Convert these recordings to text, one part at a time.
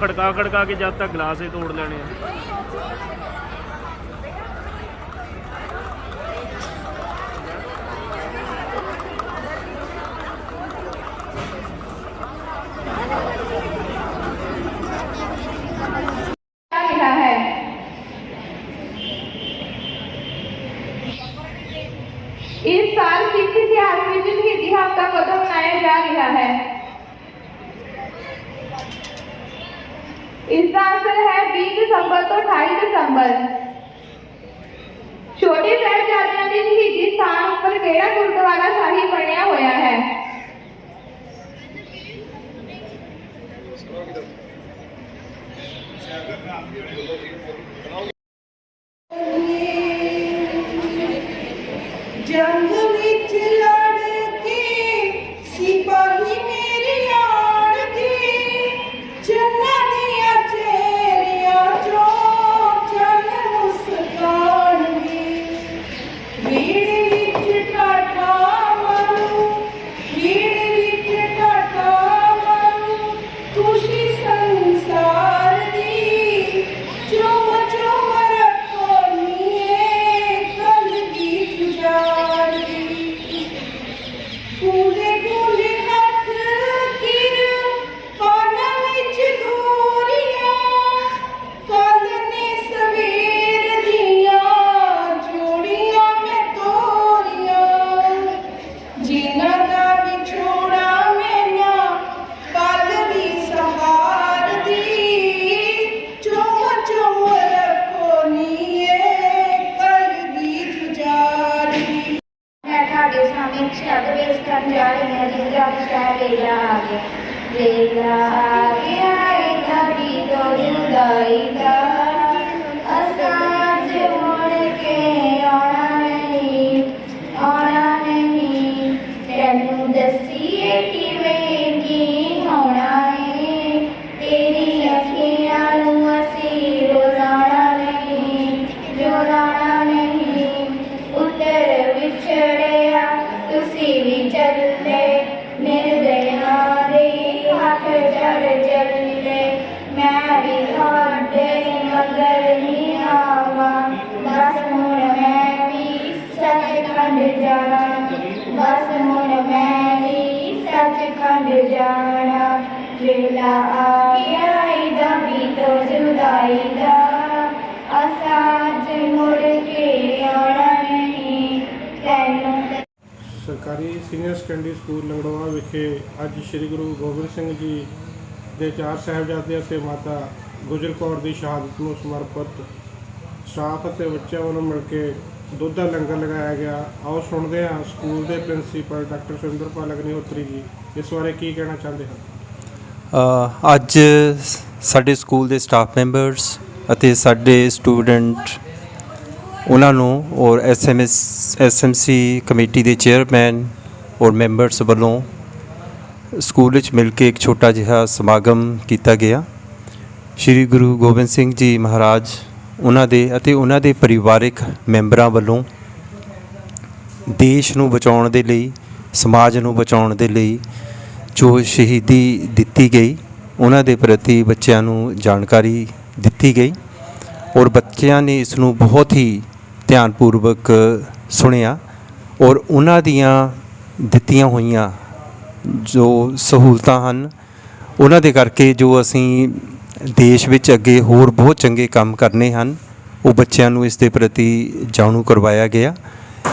ਖੜਕਾ ਖੜਕਾ ਕੇ ਜਦ ਤੱਕ ਗਲਾਸ ਹੀ ਤੋੜ ਲੈਣੇ ਆ। ਉੱਪਰ ਗੁਰਦੁਆਰਾ ਸਾਹਿਬ ਬਣਿਆ ਹੋਇਆ ਹੈ। ਜੰਗ ਵੇਲਾ ਸਰਕਾਰੀ ਸੀਨੀਅਰ ਸੈਕੰਡਰੀ ਸਕੂਲ ਲੰਗੜੋਆ ਵਿਖੇ ਅੱਜ ਸ੍ਰੀ ਗੁਰੂ ਗੋਬਿੰਦ ਸਿੰਘ ਜੀ ਦੇ ਚਾਰ ਸਾਹਿਬਜ਼ਾਦੇ ਅਤੇ ਮਾਤਾ ਗੁਜਰ ਕੌਰ ਦੀ ਸ਼ਹਾਦਤ ਨੂੰ ਸਮਰਪਿਤ ਸਟਾਫ ਅਤੇ ਬੱਚਿਆਂ ਵੱਲੋਂ ਮਿਲ ਕੇ ਦੁੱਧ ਦਾ ਲੰਗਰ ਲਗਾਇਆ ਗਿਆ। ਆਓ ਸੁਣਦੇ ਹਾਂ ਸਕੂਲ ਦੇ ਪ੍ਰਿੰਸੀਪਲ ਡਾਕਟਰ ਸੁਰਿੰਦਰਪਾਲ ਅਗਨੀਹੋਤਰੀ ਜੀ, ਇਸ ਬਾਰੇ ਕੀ ਕਹਿਣਾ ਚਾਹੁੰਦੇ ਹਨ? ਅੱਜ ਸਾਡੇ ਸਕੂਲ ਦੇ ਸਟਾਫ ਮੈਂਬਰਸ ਅਤੇ ਸਾਡੇ ਸਟੂਡੈਂਟ ਉਹਨਾਂ ਨੂੰ ਔਰ ਐਸਐਮਐਸ ਐਸਐਮਸੀ ਕਮੇਟੀ ਦੇ ਚੇਅਰਮੈਨ ਔਰ ਮੈਂਬਰਸ ਵੱਲੋਂ ਸਕੂਲ ਵਿੱਚ ਮਿਲ ਕੇ ਇੱਕ ਛੋਟਾ ਜਿਹਾ ਸਮਾਗਮ ਕੀਤਾ ਗਿਆ। ਸ੍ਰੀ ਗੁਰੂ ਗੋਬਿੰਦ ਸਿੰਘ ਜੀ ਮਹਾਰਾਜ, ਉਹਨਾਂ ਦੇ ਅਤੇ ਉਹਨਾਂ ਦੇ ਪਰਿਵਾਰਿਕ ਮੈਂਬਰਾਂ ਵੱਲੋਂ ਦੇਸ਼ ਨੂੰ ਬਚਾਉਣ ਦੇ ਲਈ, ਸਮਾਜ ਨੂੰ ਬਚਾਉਣ ਦੇ ਲਈ ਜੋ ਸ਼ਹੀਦੀ ਦਿੱਤੀ ਗਈ, ਉਹਨਾਂ ਦੇ ਪ੍ਰਤੀ ਬੱਚਿਆਂ ਨੂੰ ਜਾਣਕਾਰੀ ਦਿੱਤੀ ਗਈ। ਔਰ ਬੱਚਿਆਂ ਨੇ ਇਸ ਨੂੰ ਬਹੁਤ ਹੀ ਧਿਆਨਪੂਰਵਕ ਸੁਣਿਆ ਔਰ ਉਹਨਾਂ ਦੀਆਂ ਦਿੱਤੀਆਂ ਹੋਈਆਂ ਜੋ ਸਹੂਲਤਾਂ ਹਨ, ਉਹਨਾਂ ਦੇ ਕਰਕੇ ਜੋ ਅਸੀਂ ਦੇਸ਼ ਵਿੱਚ ਅੱਗੇ ਹੋਰ ਬਹੁਤ ਚੰਗੇ ਕੰਮ ਕਰਨੇ ਹਨ, ਉਹ ਬੱਚਿਆਂ ਨੂੰ ਇਸ ਦੇ ਪ੍ਰਤੀ ਜਾਣੂ ਕਰਵਾਇਆ ਗਿਆ।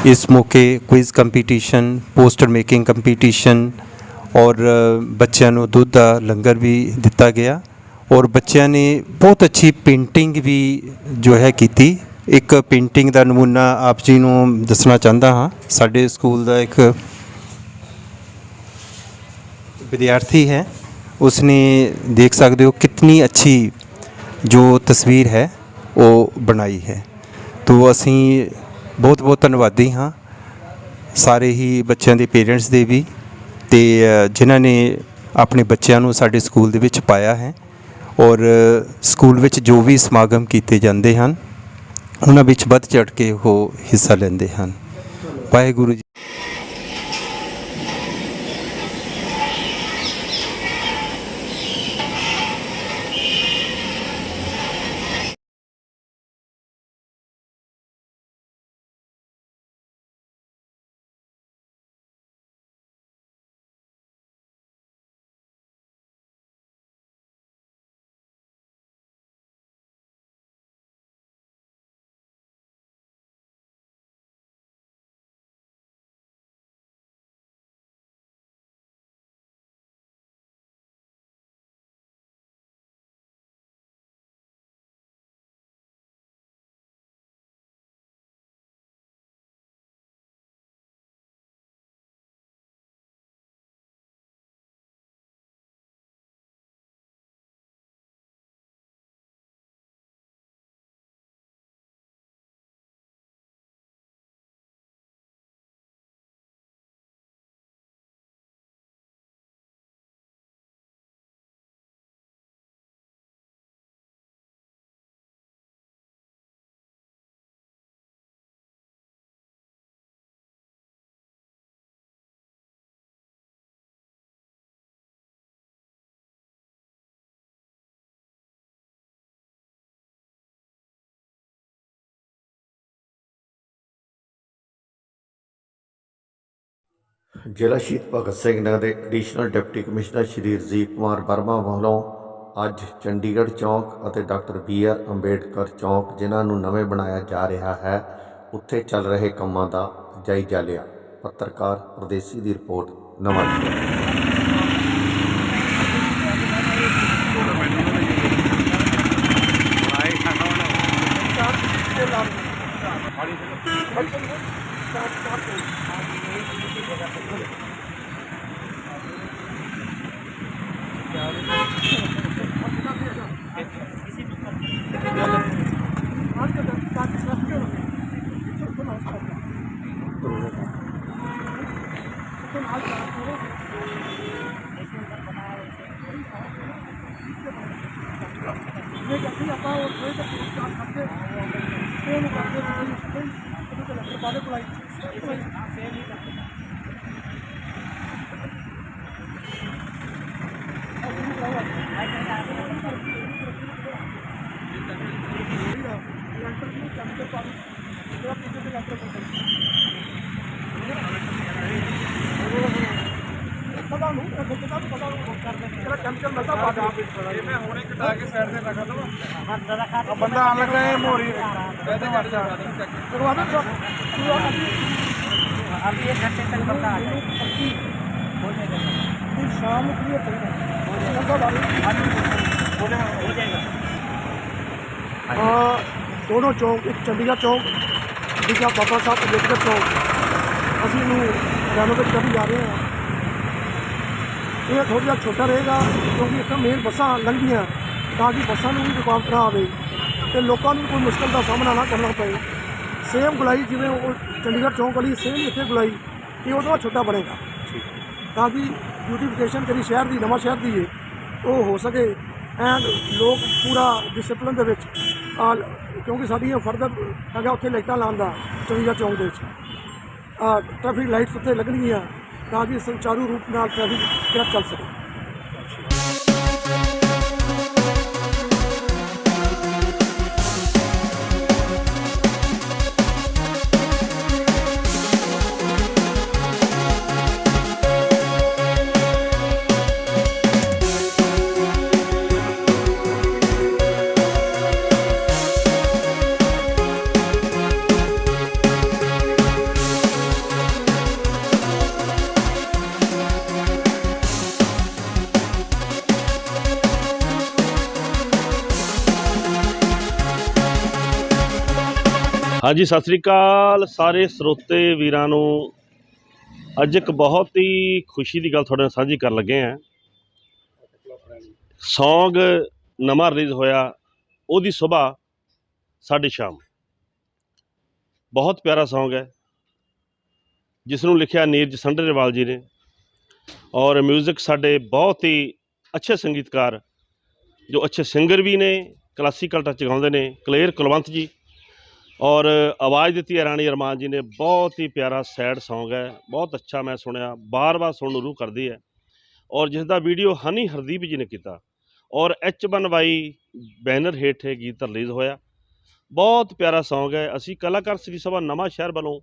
ਇਸ ਮੌਕੇ quiz competition poster making competition ਔਰ ਬੱਚਿਆਂ ਨੂੰ ਦੁੱਧ ਦਾ ਲੰਗਰ ਵੀ ਦਿੱਤਾ ਗਿਆ ਔਰ ਬੱਚਿਆਂ ਨੇ ਬਹੁਤ ਅੱਛੀ ਪੇਂਟਿੰਗ ਵੀ ਜੋ ਹੈ ਕੀਤੀ। ਇੱਕ ਪੇਂਟਿੰਗ ਦਾ ਨਮੂਨਾ ਆਪ ਜੀ ਨੂੰ ਦੱਸਣਾ ਚਾਹੁੰਦਾ ਹਾਂ। ਸਾਡੇ ਸਕੂਲ ਦਾ ਇੱਕ ਵਿਦਿਆਰਥੀ ਹੈ। ਉਸਨੇ ਦੇਖ ਸਕਦੇ ਹੋ ਕਿੰਨੀ ਅੱਛੀ ਜੋ ਤਸਵੀਰ ਹੈ, ਉਹ ਬਣਾਈ ਹੈ। ਤੋਂ ਅਸੀਂ ਬਹੁਤ ਬਹੁਤ ਧੰਨਵਾਦੀ ਹਾਂ। ਸਾਰੇ ਹੀ ਬੱਚਿਆਂ ਦੇ ਪੇਰੈਂਟਸ ਦੇ ਵੀ ਤੇ ਜਿਨ੍ਹਾਂ ਨੇ ਆਪਣੇ ਬੱਚਿਆਂ ਨੂੰ ਸਾਡੇ ਸਕੂਲ ਦੇ ਵਿੱਚ ਪਾਇਆ ਹੈ। ਔਰ ਸਕੂਲ ਵਿੱਚ ਜੋ ਵੀ ਸਮਾਗਮ ਕੀਤੇ ਜਾਂਦੇ ਹਨ ਉਹਨਾਂ ਵਿੱਚ ਵੱਧ ਚੜ ਕੇ ਉਹ ਹਿੱਸਾ ਲੈਂਦੇ ਹਨ। ਵਾਹਿਗੁਰੂ ਜੀ ਜ਼ਿਲ੍ਹਾ ਸ਼ਹੀਦ ਭਗਤ ਸਿੰਘ ਨਗਰ ਦੇ additional deputy commissioner Shri Rajiv Kumar Verma ਵੱਲੋਂ ਅੱਜ ਚੰਡੀਗੜ੍ਹ ਚੌਂਕ ਅਤੇ ਡਾਕਟਰ ਬੀ ਆਰ ਅੰਬੇਡਕਰ ਚੌਂਕ, ਜਿਨ੍ਹਾਂ ਨੂੰ ਨਵੇਂ ਬਣਾਇਆ ਜਾ ਰਿਹਾ ਹੈ, ਉੱਥੇ ਚੱਲ ਰਹੇ ਕੰਮਾਂ ਦਾ ਜਾਇਜ਼ਾ ਲਿਆ। ਪੱਤਰਕਾਰ ਪ੍ਰਦੇਸੀ ਦੀ ਰਿਪੋਰਟ ਨਵਾਂ ਬੰਦਾ ਆਣ ਲੱਗਾ ਇਹ ਮੋਰੀ ਇਹਦੇ ਵੱਟ ਜਾ ਕਰਵਾ ਦੋ अभी एक घंटे तक बंदा आ जाएगा ਸ਼ਾਮ ਨੂੰ ਕੀ ਆ ਦੋਨੋਂ ਚੌਂਕ ਇੱਕ ਚੰਡੀਗੜ੍ਹ ਚੌਂਕ ਦੂਜਾ ਬਾਬਾ ਸਾਹਿਬ ਅੰਬੇਡਕਰ ਚੌਂਕ। ਅਸੀਂ ਇਹਨੂੰ ਰੈਨੋਵੇਟ ਕਰਨ ਜਾ ਰਹੇ ਹਾਂ। ਇਹ ਥੋੜ੍ਹਾ ਜਿਹਾ ਛੋਟਾ ਰਹੇਗਾ ਕਿਉਂਕਿ ਇੱਥੇ ਮੇਨ ਬੱਸਾਂ ਲੰਘਦੀਆਂ ਤਾਂ ਕਿ ਬੱਸਾਂ ਨੂੰ ਵੀ ਰੁਕਾਵਟ ਨਾ ਆਵੇ ਤੇ ਲੋਕਾਂ ਨੂੰ ਕੋਈ ਮੁਸ਼ਕਲ ਦਾ ਸਾਹਮਣਾ ਨਾ ਕਰਨਾ ਪਏ ਸੇਮ ਗੁਲਾਈ ਜਿਵੇਂ ਉਹ ਚੰਡੀਗੜ੍ਹ ਚੌਂਕ ਵਾਲੀ ਸੇਮ ਇੱਥੇ ਗੁਲਾਈ ਇਹ ਉਹਦੇ ਨਾਲ ਛੋਟਾ ਬਣੇਗਾ। ਤਾਂ ਕਿ ਬਿਊਟੀਫਿਕੇਸ਼ਨ ਜਿਹੜੀ ਸ਼ਹਿਰ ਦੀ ਨਵਾਂ ਸ਼ਹਿਰ ਦੀ ਹੈ ਉਹ ਹੋ ਸਕੇ। ਐਂਡ ਲੋਕ ਪੂਰਾ ਡਿਸਪਲਿਨ ਦੇ ਵਿੱਚ ਕਿਉਂਕਿ ਸਾਡੀ ਇਹ ਫਰਦਰ ਹੈਗਾ ਉੱਥੇ ਲਾਈਟਾਂ ਲਾਉਣ ਦਾ ਚੰਡੀਗੜ੍ਹ ਚੌਂਕ ਦੇ ਵਿੱਚ। ਆ ਟ੍ਰੈਫਿਕ ਲਾਈਟਸ ਉੱਤੇ ਲੱਗਣਗੀਆਂ ਤਾਂ ਕਿ ਸੰਚਾਰੂ ਰੂਪ ਨਾਲ ਟ੍ਰੈਫਿਕ ਜਿਹੜਾ ਚੱਲ ਸਕੇ। ਹਾਂਜੀ, ਸਤਿ ਸ੍ਰੀ ਅਕਾਲ ਸਾਰੇ ਸਰੋਤੇ ਵੀਰਾਂ ਨੂੰ। ਅੱਜ ਇੱਕ ਬਹੁਤ ਹੀ ਖੁਸ਼ੀ ਦੀ ਗੱਲ ਤੁਹਾਡੇ ਨਾਲ ਸਾਂਝੀ ਕਰਨ ਲੱਗੇ ਹਾਂ। ਸੌਂਗ ਨਵਾਂ ਰਿਲੀਜ਼ ਹੋਇਆ, ਉਹਦੀ ਸਵੇਰ ਸਾਡੀ ਸ਼ਾਮ। ਬਹੁਤ ਪਿਆਰਾ ਸੌਂਗ ਹੈ ਜਿਸ ਨੂੰ ਲਿਖਿਆ ਨੀਰਜ ਸੰਡਰੇਵਾਲ ਜੀ ਨੇ। ਔਰ 뮤직 ਸਾਡੇ ਬਹੁਤ ਹੀ ਅੱਛੇ ਸੰਗੀਤਕਾਰ, ਜੋ ਅੱਛੇ ਸਿੰਗਰ ਵੀ ਨੇ, ਕਲਾਸੀਕਲ ਟੱਚ ਗਾਉਂਦੇ ਨੇ, ਕਲੇਰ ਕੁਲਵੰਤ ਜੀ। ਔਰ ਆਵਾਜ਼ ਦਿੱਤੀ ਹੈ ਰਾਣੀ ਅਰਮਾਨ ਜੀ ਨੇ, ਬਹੁਤ ਹੀ ਪਿਆਰਾ ਸੈਡ Song ਹੈ, ਬਹੁਤ ਅੱਛਾ ਮੈਂ ਸੁਣਿਆ, ਬਾਰ-ਬਾਰ ਸੁਣਨ ਨੂੰ ਰੂਹ ਕਰਦੀ ਹੈ ਔਰ ਜਿਸ ਦਾ ਵੀਡੀਓ ਹਨੀ ਹਰਦੀਪ ਜੀ ਨੇ ਕੀਤਾ ਔਰ H1Y ਬੈਨਰ ਹੇਠ ਇਹ ਗੀਤ ਰਿਲੀਜ਼ ਹੋਇਆ। ਬਹੁਤ ਪਿਆਰਾ Song ਹੈ, ਅਸੀਂ ਕਲਾਕਾਰ ਸ੍ਰੀ ਸਭਾ ਨਵਾਂ ਸ਼ਹਿਰ ਵੱਲੋਂ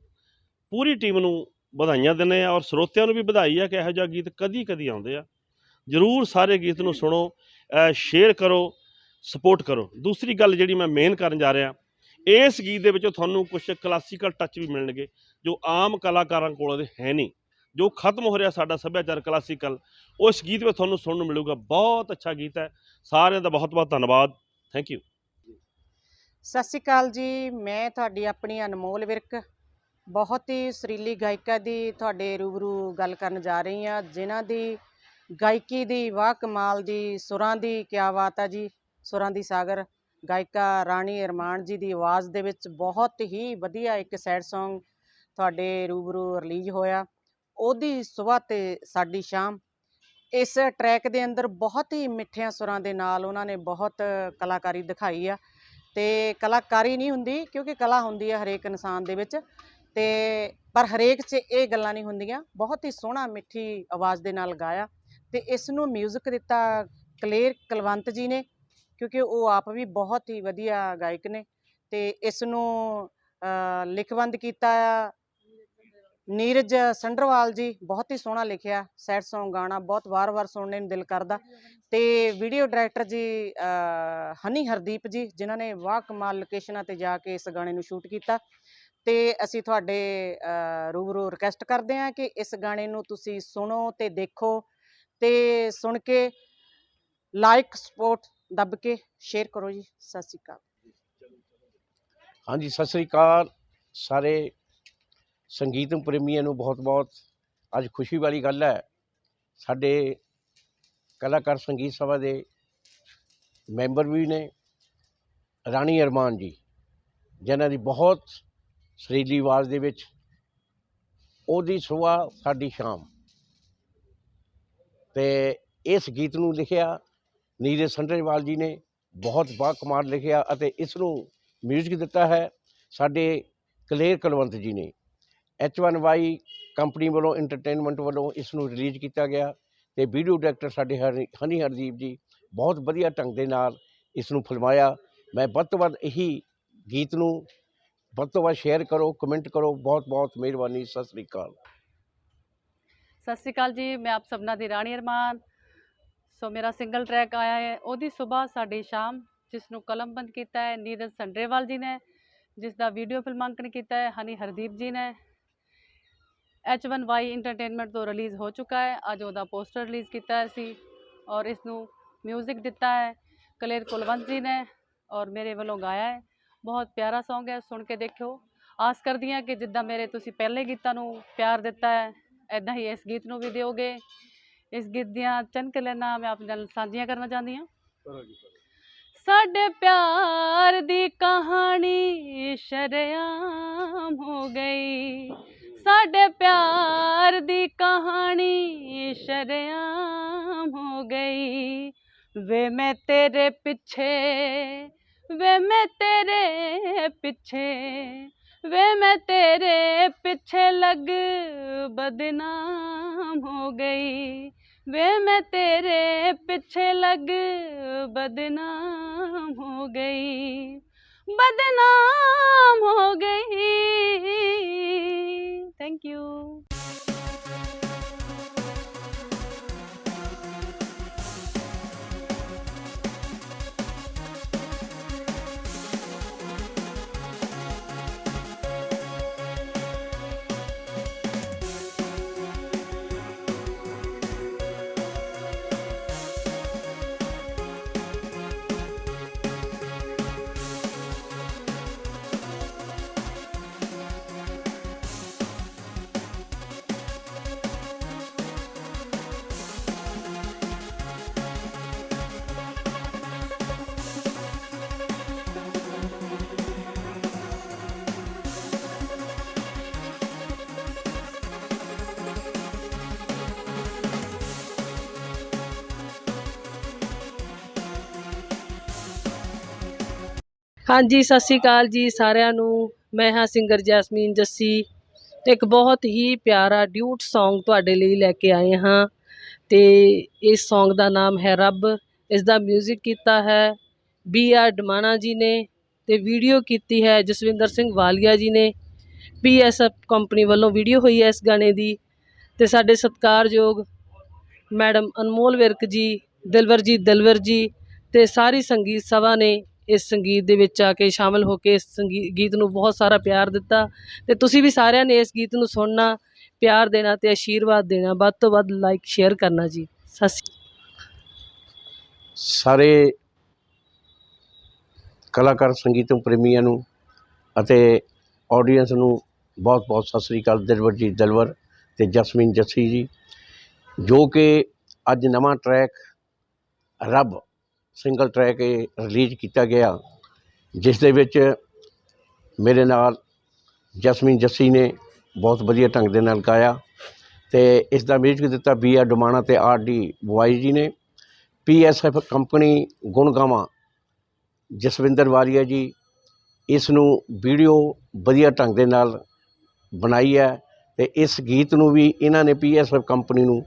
ਪੂਰੀ ਟੀਮ ਨੂੰ ਵਧਾਈਆਂ ਦਿੰਦੇ ਆ ਔਰ ਸਰੋਤਿਆਂ ਨੂੰ ਵੀ ਵਧਾਈ ਆ ਕਿ ਇਹੋ ਜਿਹਾ ਗੀਤ ਕਦੀ-ਕਦੀ ਆਉਂਦੇ ਆ। ਜਰੂਰ ਸਾਰੇ ਗੀਤ ਨੂੰ ਸੁਣੋ ਸ਼ੇਅਰ ਕਰੋ ਸਪੋਰਟ ਕਰੋ। ਦੂਸਰੀ ਗੱਲ ਜਿਹੜੀ ਮੈਂ ਮੇਨ ਕਰਨ ਜਾ ਰਿਹਾ ਇਸ ਗੀਤ ਦੇ ਵਿੱਚੋਂ ਤੁਹਾਨੂੰ ਕੁਝ ਕਲਾਸੀਕਲ ਟੱਚ ਵੀ ਮਿਲਣਗੇ, ਜੋ ਆਮ ਕਲਾਕਾਰਾਂ ਕੋਲ ਦੇ ਹੈ ਨਹੀਂ। ਜੋ ਖਤਮ ਹੋ ਰਿਹਾ ਸਾਡਾ ਸੱਭਿਆਚਾਰ ਕਲਾਸੀਕਲ ਉਸ ਗੀਤ ਵਿੱਚ ਤੁਹਾਨੂੰ ਸੁਣਨ ਨੂੰ ਮਿਲੂਗਾ। ਬਹੁਤ ਅੱਛਾ ਗੀਤ ਹੈ। ਸਾਰਿਆਂ ਦਾ ਬਹੁਤ ਬਹੁਤ ਧੰਨਵਾਦ। ਥੈਂਕ ਯੂ ਸਤਿ ਸ਼੍ਰੀ ਅਕਾਲ ਜੀ। ਮੈਂ ਤੁਹਾਡੀ ਆਪਣੀ ਅਨਮੋਲ ਵਿਰਕ। ਬਹੁਤ ਹੀ ਸੁਰੀਲੀ ਗਾਇਕਾ ਦੀ ਤੁਹਾਡੇ ਰੂਬਰੂ ਗੱਲ ਕਰਨ ਜਾ ਰਹੀ ਹਾਂ, ਜਿਨ੍ਹਾਂ ਦੀ ਗਾਇਕੀ ਦੀ ਵਾਹ ਕਮਾਲ ਦੀ ਸੁਰਾਂ ਦੀ ਕਿਆ ਬਾਤ ਆ ਜੀ, ਸੁਰਾਂ ਦੀ ਸਾਗਰ। ਗਾਇਕਾ ਰਾਣੀ ਅਰਮਾਨ ਜੀ ਦੀ ਆਵਾਜ਼ ਦੇ ਵਿੱਚ ਬਹੁਤ ਹੀ ਵਧੀਆ ਇੱਕ ਸੈਡ Song ਤੁਹਾਡੇ ਰੂਬਰੂ ਰਿਲੀਜ਼ ਹੋਇਆ। ਉਹਦੀ ਸਵੇਰ ਤੇ ਸਾਡੀ ਸ਼ਾਮ। ਇਸ ਟਰੈਕ ਦੇ ਅੰਦਰ ਬਹੁਤ ਹੀ ਮਿੱਠਿਆਂ ਸੁਰਾਂ ਦੇ ਨਾਲ ਉਹਨਾਂ ਨੇ ਬਹੁਤ ਕਲਾਕਾਰੀ ਦਿਖਾਈ ਆ। ਤੇ ਕਲਾਕਾਰੀ ਨਹੀਂ ਹੁੰਦੀ ਕਿਉਂਕਿ ਕਲਾ ਹੁੰਦੀ ਹੈ ਹਰੇਕ ਇਨਸਾਨ ਦੇ ਵਿੱਚ। ਤੇ ਪਰ ਹਰੇਕ 'ਚ ਇਹ ਗੱਲਾਂ ਨਹੀਂ ਹੁੰਦੀਆਂ। ਬਹੁਤ ਹੀ ਸੋਹਣਾ, ਮਿੱਠੀ ਆਵਾਜ਼ ਦੇ ਨਾਲ ਗਾਇਆ। ਤੇ ਇਸ ਨੂੰ 뮤직 ਦਿੱਤਾ ਕਲੇਰ ਕਲਵੰਤ ਜੀ ਨੇ। ਕਿਉਂਕਿ ਉਹ ਆਪ ਵੀ ਬਹੁਤ ਹੀ ਵਧੀਆ ਗਾਇਕ ਨੇ ਤੇ ਇਸ ਨੂੰ ਲਿਖਵੰਦ ਕੀਤਾ ਨੀਰਜ ਸੰਡਰਵਾਲ ਜੀ, ਬਹੁਤ ਹੀ ਸੋਹਣਾ ਲਿਖਿਆ, ਸੈਡ Song ਗਾਣਾ, ਬਹੁਤ ਵਾਰ-ਵਾਰ ਸੁਣਨੇ ਨੂੰ ਦਿਲ ਕਰਦਾ। ਤੇ ਵੀਡੀਓ ਡਾਇਰੈਕਟਰ ਜੀ ਹਨੀ ਹਰਦੀਪ ਜੀ, ਜਿਨ੍ਹਾਂ ਨੇ ਵਾਹ ਕਮਾਲ ਲੋਕੇਸ਼ਨਾਂ ਤੇ ਜਾ ਕੇ ਇਸ ਗਾਣੇ ਨੂੰ ਸ਼ੂਟ ਕੀਤਾ। ਤੇ ਅਸੀਂ ਤੁਹਾਡੇ ਰੂਬਰੂ ਰਿਕਵੈਸਟ ਕਰਦੇ ਹਾਂ ਕਿ ਇਸ ਗਾਣੇ ਨੂੰ ਤੁਸੀਂ ਸੁਣੋ ਤੇ ਦੇਖੋ ਤੇ ਸੁਣ ਕੇ ਲਾਈਕ ਸਪੋਰਟ ਦੱਬ ਕੇ ਸ਼ੇਅਰ ਕਰੋ ਜੀ। ਸਤਿ ਸ਼੍ਰੀ ਅਕਾਲ। ਹਾਂਜੀ, ਸਤਿ ਸ੍ਰੀ ਅਕਾਲ। ਸਾਰੇ ਸੰਗੀਤ ਪ੍ਰੇਮੀਆਂ ਨੂੰ ਬਹੁਤ-ਬਹੁਤ, ਅੱਜ ਖੁਸ਼ੀ ਵਾਲੀ ਗੱਲ ਹੈ, ਸਾਡੇ ਕਲਾਕਾਰ ਸੰਗੀਤ ਸਭਾ ਦੇ ਮੈਂਬਰ ਵੀ ਨੇ, ਰਾਣੀ ਅਰਮਾਨ ਜੀ, ਜਿਨ੍ਹਾਂ ਦੀ ਬਹੁਤ ਸੁਰੀਲੀ ਆਵਾਜ਼ ਦੇ ਵਿੱਚ ਉਹਦੀ ਸੁਬਾਹ ਸਾਡੀ ਸ਼ਾਮ। ਤੇ ਇਸ ਗੀਤ ਨੂੰ ਲਿਖਿਆ ਨੀਰਜ ਸੰਡਰੇਵਾਲ ਜੀ ਨੇ ਬਹੁਤ ਬਾ ਕਮਾਲ ਲਿਖਿਆ ਅਤੇ ਇਸ ਨੂੰ ਮਿਊਜ਼ਿਕ ਦਿੱਤਾ ਹੈ। ਸਾਡੇ ਕਲੇਰ ਕਲਵੰਤ ਜੀ ਨੇ H1Y ਕੰਪਨੀ ਵੱਲੋਂ ਐਂਟਰਟੇਨਮੈਂਟ ਵੱਲੋਂ ਇਸ ਨੂੰ ਰਿਲੀਜ਼ ਕੀਤਾ ਗਿਆ ਤੇ ਵੀਡੀਓ ਡਾਇਰੈਕਟਰ ਸਾਡੇ ਹਰੀ- ਹਨੀ ਹਰਦੀਪ ਜੀ ਬਹੁਤ ਵਧੀਆ ਢੰਗ ਦੇ ਨਾਲ ਇਸ ਨੂੰ ਫਿਲਮਾਇਆ। ਮੈਂ ਵੱਧ ਤੋਂ ਵੱਧ ਇਹੀ ਗੀਤ ਨੂੰ ਵੱਧ ਤੋਂ ਵੱਧ ਸ਼ੇਅਰ ਕਰੋ ਕਮੈਂਟ ਕਰੋ। ਬਹੁਤ ਬਹੁਤ ਮਿਹਰਬਾਨੀ। ਸਤਿ ਸ੍ਰੀ ਅਕਾਲ। ਸਤਿ ਸ਼੍ਰੀ ਅਕਾਲ ਜੀ। ਮੈਂ ਆਪ ਸਭਨਾ ਦੀ ਰਾਣੀ ਅਰਮਾਨ। ਸੋ ਮੇਰਾ ਸਿੰਗਲ ਟਰੈਕ ਆਇਆ ਹੈ। ਉਹਦੀ ਸਵੇਰ ਸਾਡੀ ਸ਼ਾਮ ਜਿਸ ਨੂੰ ਕਲਮਬੰਦ ਕੀਤਾ ਹੈ, ਨੀਰਜ ਸੰਡਰੇਵਾਲ ਜੀ ਨੇ ਜਿਸ ਦਾ ਵੀਡੀਓ ਫਿਲਮਾਂਕਣ ਕੀਤਾ ਹੈ, ਹਨੀ ਹਰਦੀਪ ਜੀ ਨੇ। H1Y ਇੰਟਰਟੇਨਮੈਂਟ ਤੋਂ ਰਿਲੀਜ਼ ਹੋ ਚੁੱਕਾ ਹੈ। ਅੱਜ ਉਹਦਾ ਪੋਸਟਰ ਰਿਲੀਜ਼ ਕੀਤਾ ਹੈ ਸੀ ਔਰ ਇਸ ਨੂੰ 뮤직 ਦਿੱਤਾ ਹੈ। ਕਲੇਰ ਕੁਲਵੰਤ ਜੀ ਨੇ ਔਰ ਮੇਰੇ ਵੱਲੋਂ ਗਾਇਆ ਹੈ। ਬਹੁਤ ਪਿਆਰਾ Song ਹੈ, ਸੁਣ ਕੇ ਦੇਖਿਓ। ਆਸ ਕਰਦੀ ਹਾਂ ਕਿ ਜਿੱਦਾਂ ਮੇਰੇ ਤੁਸੀਂ ਪਹਿਲੇ ਗੀਤਾਂ ਨੂੰ ਪਿਆਰ ਦਿੱਤਾ ਹੈ ਐਦਾਂ ਹੀ ਇਸ ਗੀਤ ਨੂੰ ਵੀ ਦਿਓਗੇ। ਇਸ ਗੀਤ ਦੀਆਂ ਚੰਦ ਲੈਣਾ ਮੈਂ ਆਪਣੇ ਨਾਲ ਸਾਂਝੀਆਂ ਕਰਨਾ ਚਾਹੁੰਦੀ ਹਾਂ। ਸਾਡੇ ਪਿਆਰ ਦੀ ਕਹਾਣੀ ਸ਼ਰੇਆਮ ਹੋ ਗਈ। ਸਾਡੇ ਪਿਆਰ ਦੀ ਕਹਾਣੀ ਸ਼ਰੇਆਮ ਹੋ ਗਈ। ਵੇ ਮੈਂ ਤੇਰੇ ਪਿੱਛੇ ਵੇ ਮੈਂ ਤੇਰੇ ਪਿੱਛੇ ਵੇ ਮੈਂ ਤੇਰੇ ਪਿੱਛੇ ਲੱਗ ਬਦਨਾਮ ਹੋ ਗਈ। ਵੇ ਮੈਂ ਤੇਰੇ ਪਿੱਛੇ ਲੱਗ ਬਦਨਾਮ ਹੋ ਗਈ ਬਦਨਾਮ ਹੋ ਗਈ। ਥੈਂਕ ਯੂ ਹਾਂਜੀ, ਸਤਿ ਸ਼੍ਰੀ ਅਕਾਲ ਜੀ ਸਾਰਿਆਂ ਨੂੰ। ਮੈਂ ਹਾਂ ਸਿੰਗਰ ਜੈਸਮੀਨ ਜੱਸੀ ਤੇ ਇੱਕ ਬਹੁਤ ਹੀ ਪਿਆਰਾ, ਡਿਊਟ Song ਤੁਹਾਡੇ ਲਈ ਲੈ ਕੇ ਆਏ ਹਾਂ ਤੇ ਇਸ Song ਦਾ ਨਾਮ ਹੈ ਰੱਬ। ਇਸ ਦਾ 뮤직 ਕੀਤਾ ਹੈ ਬੀ ਆਰ ਡਮਾਣਾ ਜੀ ਨੇ ਤੇ ਵੀਡੀਓ ਕੀਤੀ ਹੈ ਜਸਵਿੰਦਰ ਸਿੰਘ ਵਾਲੀਆ ਜੀ ਨੇ। ਪੀਐਸਐਫ ਕੰਪਨੀ ਵੱਲੋਂ ਵੀਡੀਓ ਹੋਈ ਹੈ ਇਸ ਗਾਣੇ ਦੀ ਤੇ ਸਾਡੇ ਸਤਿਕਾਰਯੋਗ ਮੈਡਮ ਅਨਮੋਲ ਵਿਰਕ ਜੀ, ਦਿਲਵਰਜੀਤ ਦਿਲਵਰ ਜੀ ਤੇ ਸਾਰੀ ਸੰਗੀਤ ਸਭਾ ਨੇ ਇਸ ਸੰਗੀਤ ਦੇ ਵਿੱਚ ਆ ਕੇ ਸ਼ਾਮਲ ਹੋ ਕੇ ਇਸ ਸੰਗੀ, ਗੀਤ ਨੂੰ ਬਹੁਤ ਸਾਰਾ ਪਿਆਰ ਦਿੱਤਾ। ਤੇ ਤੁਸੀਂ ਵੀ ਸਾਰਿਆਂ ਨੇ ਇਸ ਗੀਤ ਨੂੰ ਸੁਣਨਾ, ਪਿਆਰ ਦੇਣਾ ਤੇ ਆਸ਼ੀਰਵਾਦ ਦੇਣਾ, ਵੱਧ ਤੋਂ ਵੱਧ ਲਾਈਕ ਸ਼ੇਅਰ ਕਰਨਾ ਜੀ। ਸਤਿ ਸ਼੍ਰੀ ਸਾਰੇ ਕਲਾਕਾਰ ਸੰਗੀਤਮ ਪ੍ਰੇਮੀਆਂ ਨੂੰ ਅਤੇ ਆਡੀਅנס ਨੂੰ ਬਹੁਤ ਬਹੁਤ ਸਤਿ ਸ੍ਰੀ ਅਕਾਲ, ਦਿਲਵਰ ਜੀ, ਦਿਲਵਰ ਤੇ ਜਸਮੀਨ ਜੱਸੀ ਜੀ, ਜੋ ਕਿ ਅੱਜ ਨਵਾਂ ਟਰੈਕ ਰੱਬ ਸਿੰਗਲ ਟਰੈਕ ਇਹ ਰਿਲੀਜ਼ ਕੀਤਾ ਗਿਆ, ਜਿਸ ਦੇ ਵਿੱਚ ਮੇਰੇ ਨਾਲ ਜਸਮੀਨ ਜੱਸੀ ਨੇ ਬਹੁਤ ਵਧੀਆ ਢੰਗ ਦੇ ਨਾਲ ਗਾਇਆ ਤੇ ਇਸ ਦਾ ਮਿਊਜ਼ਿਕ ਦਿੱਤਾ ਬੀ ਆਰ ਡੁਮਾਣਾ ਤੇ ਆਰ ਡੀ ਬੁਆਈ ਜੀ ਨੇ। ਪੀਐਸਐਫ ਕੰਪਨੀ ਗੁਣਗਾਵਾਂ ਜਸਵਿੰਦਰ ਵਾਰੀਆ ਜੀ ਇਸ ਨੂੰ ਵੀਡੀਓ ਵਧੀਆ ਢੰਗ ਦੇ ਨਾਲ ਬਣਾਈ ਹੈ ਤੇ ਇਸ ਗੀਤ ਨੂੰ ਵੀ ਇਹਨਾਂ ਨੇ ਪੀਐਸਐਫ ਕੰਪਨੀ ਨੂੰ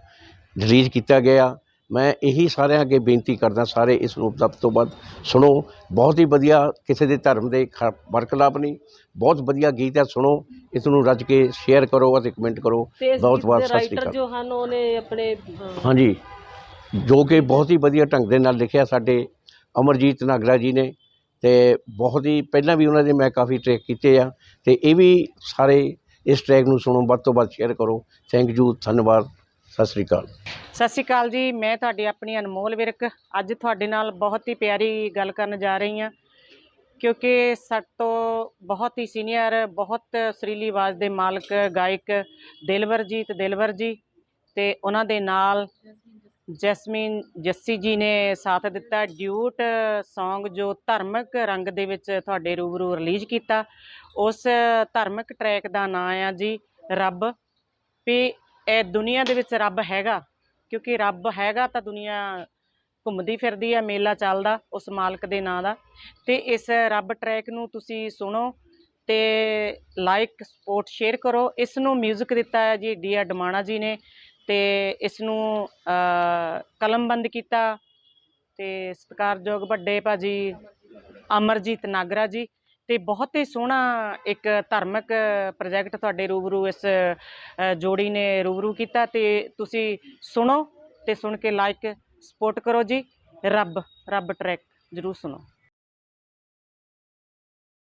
ਰਿਲੀਜ਼ ਕੀਤਾ ਗਿਆ। ਮੈਂ ਇਹੀ ਸਾਰਿਆਂ ਅੱਗੇ ਬੇਨਤੀ ਕਰਦਾ ਸਾਰੇ ਇਸ ਨੂੰ ਵੱਧ ਤੋਂ ਵੱਧ ਸੁਣੋ। ਬਹੁਤ ਹੀ ਵਧੀਆ ਕਿਸੇ ਦੇ ਧਰਮ ਦੇ ਵਰਖਲਾਪ ਨਹੀਂ। ਬਹੁਤ ਵਧੀਆ ਗੀਤ ਹੈ ਸੁਣੋ। ਇਸ ਨੂੰ ਰੱਜ ਕੇ ਸ਼ੇਅਰ ਕਰੋ ਅਤੇ ਕਮੈਂਟ ਕਰੋ। ਬਹੁਤ ਬਹੁਤ ਸਤਿ ਸ਼੍ਰੀ ਅਕਾਲ। ਜੋ ਹਨ ਉਹਨੇ ਆਪਣੇ ਅਹ, ਹਾਂਜੀ। ਜੋ ਕਿ ਬਹੁਤ ਹੀ ਵਧੀਆ ਢੰਗ ਦੇ ਨਾਲ ਲਿਖਿਆ ਸਾਡੇ ਅਮਰਜੀਤ ਨਾਗਰਾ ਜੀ ਨੇ ਤੇ ਬਹੁਤ ਹੀ ਪਹਿਲਾਂ ਵੀ ਉਹਨਾਂ ਦੇ ਮੈਂ ਕਾਫੀ ਟਰੈਕ ਕੀਤੇ ਆ ਤੇ ਇਹ ਵੀ ਸਾਰੇ ਇਸ ਟਰੈਕ ਨੂੰ ਸੁਣੋ ਵੱਧ ਤੋਂ ਵੱਧ ਸ਼ੇਅਰ ਕਰੋ। ਥੈਂਕ ਯੂ ਧੰਨਵਾਦ। ਸਤਿ ਸ੍ਰੀ ਅਕਾਲ। ਸਤਿ ਸ਼੍ਰੀ ਅਕਾਲ ਜੀ, ਮੈਂ ਤੁਹਾਡੀ ਆਪਣੀ ਅਨਮੋਲ ਵਿਰਕ। ਅੱਜ ਤੁਹਾਡੇ ਨਾਲ ਬਹੁਤ ਹੀ ਪਿਆਰੀ ਗੱਲ ਕਰਨ ਜਾ ਰਹੀ ਹਾਂ, ਕਿਉਂਕਿ ਸਾਡੇ ਤੋਂ ਬਹੁਤ ਹੀ ਸੀਨੀਅਰ, ਬਹੁਤ ਸੁਰੀਲੀ ਆਵਾਜ਼ ਦੇ ਮਾਲਕ, ਗਾਇਕ ਦਿਲਵਰਜੀਤ ਦਿਲਵਰ ਜੀ ਤੇ ਉਹਨਾਂ ਦੇ ਨਾਲ ਜੈਸਮੀਨ ਜੱਸੀ ਜੀ ਨੇ ਸਾਥ ਦਿੱਤਾ। ਡਿਊਟ Song ਜੋ ਧਾਰਮਿਕ ਰੰਗ ਦੇ ਵਿੱਚ ਤੁਹਾਡੇ ਰੂਬਰੂ ਰਿਲੀਜ਼ ਕੀਤਾ, ਉਸ ਧਾਰਮਿਕ ਟਰੈਕ ਦਾ ਨਾਂ ਆ ਜੀ, ਰੱਬ। ਵੀ ਇਹ ਦੁਨੀਆ ਦੇ ਵਿੱਚ ਰੱਬ ਹੈਗਾ, ਕਿਉਂਕਿ ਰੱਬ ਹੈਗਾ ਤਾਂ ਦੁਨੀਆ ਘੁੰਮਦੀ ਫਿਰਦੀ ਆ ਮੇਲਾ ਚੱਲਦਾ ਉਸ ਮਾਲਕ ਦੇ ਨਾਂ ਦਾ। ਤੇ ਇਸ ਰੱਬ ਟਰੈਕ ਨੂੰ ਤੁਸੀਂ ਸੁਣੋ ਤੇ ਲਾਈਕ ਸਪੋਰਟ ਸ਼ੇਅਰ ਕਰੋ। ਇਸ ਨੂੰ 뮤직 ਦਿੱਤਾ ਹੈ ਜੀ ਡੀ ਆਰ ਡਮਾਣਾ ਜੀ ਨੇ ਤੇ ਇਸ ਨੂੰ ਕਲਮਬੰਦ ਕੀਤਾ ਤੇ ਸਤਿਕਾਰਯੋਗ ਵੱਡੇ ਭਾਜੀ ਅਮਰਜੀਤ ਨਾਗਰਾ ਜੀ। ਤੇ ਬਹੁਤ ਹੀ ਸੋਹਣਾ ਇੱਕ ਧਾਰਮਿਕ ਪ੍ਰੋਜੈਕਟ ਤੁਹਾਡੇ ਰੂਬਰੂ ਇਸ ਜੋੜੀ ਨੇ ਰੂਬਰੂ ਕੀਤਾ ਤੇ ਤੁਸੀਂ ਸੁਣੋ ਤੇ ਸੁਣ ਕੇ ਲਾਈਕ ਸਪੋਰਟ ਕਰੋ ਜੀ। ਰੱਬ ਰੱਬ ਟਰੈਕ ਜਰੂਰ ਸੁਣੋ।